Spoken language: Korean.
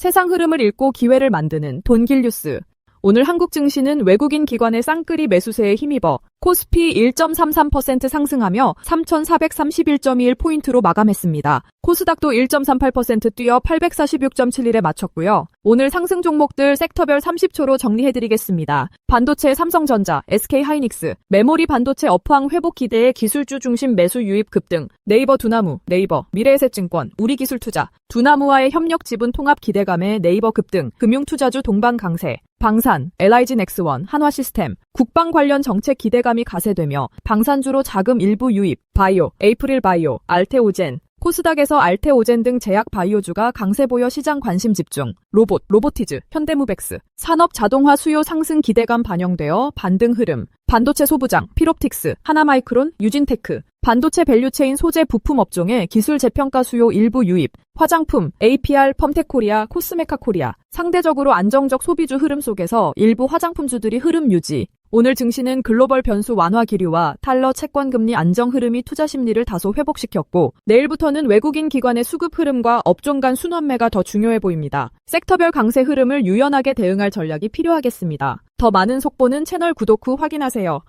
세상 흐름을 읽고 기회를 만드는 돈길 뉴스. 오늘 한국 증시는 외국인 기관의 쌍끌이 매수세에 힘입어 코스피 1.33% 상승하며 3,431.21포인트로 마감했습니다. 코스닥도 1.38% 뛰어 846.71에 마쳤고요. 오늘 상승 종목들 섹터별 30초로 정리해드리겠습니다. 반도체 삼성전자, SK하이닉스, 메모리 반도체 업황 회복 기대에 기술주 중심 매수 유입 급등, 네이버 두나무, 네이버, 미래에셋증권, 우리기술투자, 두나무와의 협력 지분 통합 기대감에 네이버 급등, 금융투자주 동방 강세, 방산, LIG 넥스원, 한화시스템, 국방 관련 정책 기대감이 가세되며 방산주로 자금 일부 유입, 바이오, 에이프릴 바이오, 알테오젠, 코스닥에서 알테오젠 등 제약 바이오주가 강세 보여 시장 관심 집중, 로봇, 로보티즈, 현대무백스, 산업 자동화 수요 상승 기대감 반영되어 반등 흐름, 반도체 소부장, 피롭틱스, 하나마이크론, 유진테크, 반도체 밸류체인 소재 부품 업종의 기술 재평가 수요 일부 유입, 화장품, APR, 펌텍코리아, 코스메카 코리아, 상대적으로 안정적 소비주 흐름 속에서 일부 화장품주들이 흐름 유지. 오늘 증시는 글로벌 변수 완화 기류와 탈러 채권 금리 안정 흐름이 투자 심리를 다소 회복시켰고, 내일부터는 외국인 기관의 수급 흐름과 업종 간 순환매가 더 중요해 보입니다. 섹터별 강세 흐름을 유연하게 대응할 전략이 필요하겠습니다. 더 많은 속보는 채널 구독 후 확인하세요.